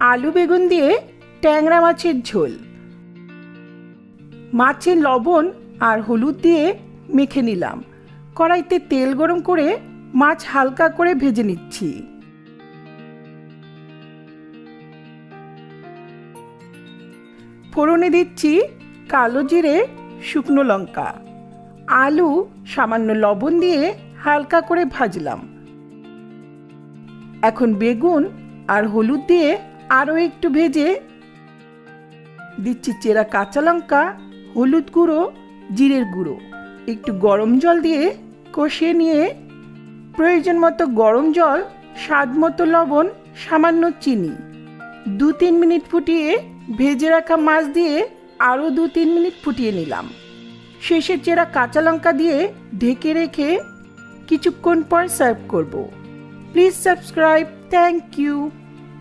আলু বেগুন দিয়ে ট্যাংরা মাছের ঝোল। মাছের লবণ আর হলুদ দিয়ে মেখে নিলাম। কড়াইতে তেল গরম করে মাছ হালকা করে ভেজে নিচ্ছি। ফোড়নে দিচ্ছি কালো জিরে, শুকনো লঙ্কা। আলু, সামান্য লবণ দিয়ে হালকা করে ভাজলাম। এখন বেগুন আর হলুদ দিয়ে আরও একটু ভেজে দিচ্ছি চেরা কাঁচা লঙ্কা, হলুদ গুঁড়ো, জিরের গুঁড়ো। একটু গরম জল দিয়ে কষিয়ে নিয়ে প্রয়োজন মতো গরম জল, স্বাদ মতো লবণ, সামান্য চিনি। দু তিন মিনিট ফুটিয়ে ভেজে রাখা মাছ দিয়ে আরও দু তিন মিনিট ফুটিয়ে নিলাম। শেষে চেরা কাঁচা লঙ্কা দিয়ে ঢেকে রেখে কিছুক্ষণ পর সার্ভ করব। Please subscribe. Thank you.